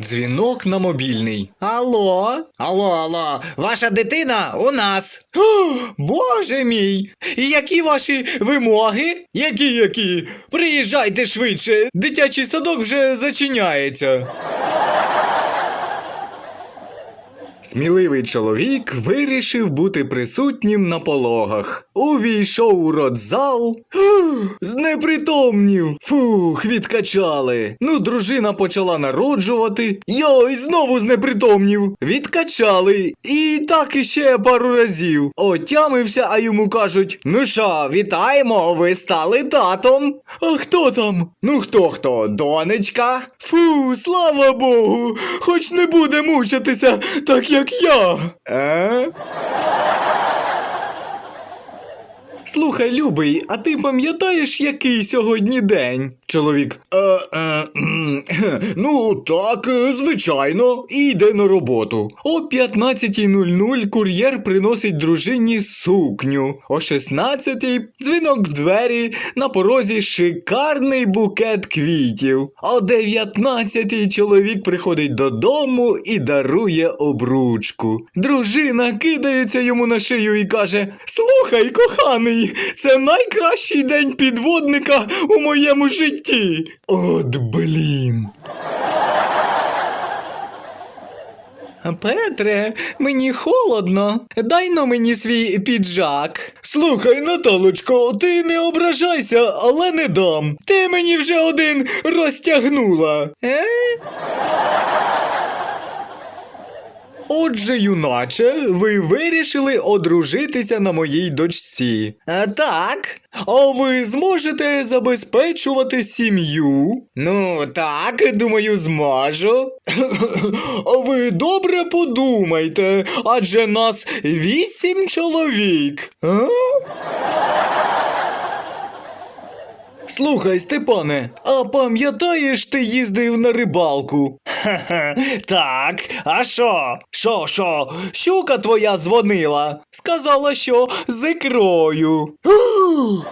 Дзвінок на мобільний. Алло? Алло, алло, ваша дитина у нас. О, Боже мій! І які ваші вимоги? Які які? Приїжджайте швидше, дитячий садок вже зачиняється. Сміливий чоловік вирішив бути присутнім на пологах. Увійшов у родзал. Знепритомнів. Фух, відкачали. Ну, дружина почала народжувати. Йой, знову знепритомнів. Відкачали. І так іще пару разів. Отямився, а йому кажуть: Ну що, вітаємо, ви стали татом. А хто там? Ну хто хто? Донечка? Фу, слава Богу, хоч не буде мучитися, так jak ja. Слухай, любий, а ти пам'ятаєш, який сьогодні день? Чоловік. Е, е, ну, так, е, звичайно, і йде на роботу. О 15.00 кур'єр приносить дружині сукню. О 16.00 дзвінок в двері, на порозі шикарний букет квітів. О 19.00 чоловік приходить додому і дарує обручку. Дружина кидається йому на шию і каже: Слухай, коханий, це найкращий день підводника у моєму житті. От блін. Петре, мені холодно. Дай но мені свій піджак. Слухай, Наталочко, ти не ображайся, але не дам. Ти мені вже один розтягнула. Е? Отже, юначе, ви вирішили одружитися на моїй дочці. А, так. А ви зможете забезпечувати сім'ю? Ну, так, думаю, зможу. А ви добре подумайте, адже нас вісім чоловік. Слухай, Степане, а пам'ятаєш, ти їздив на рибалку? Так, а що? Що, що? Щука твоя дзвонила. Сказала, що з ікрою.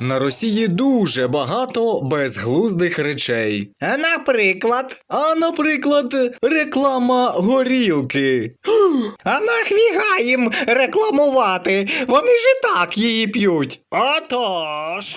На Росії дуже багато безглуздих речей. А наприклад, А, наприклад, реклама горілки. а нахвіга їм рекламувати? Вони ж і так її п'ють. Отож.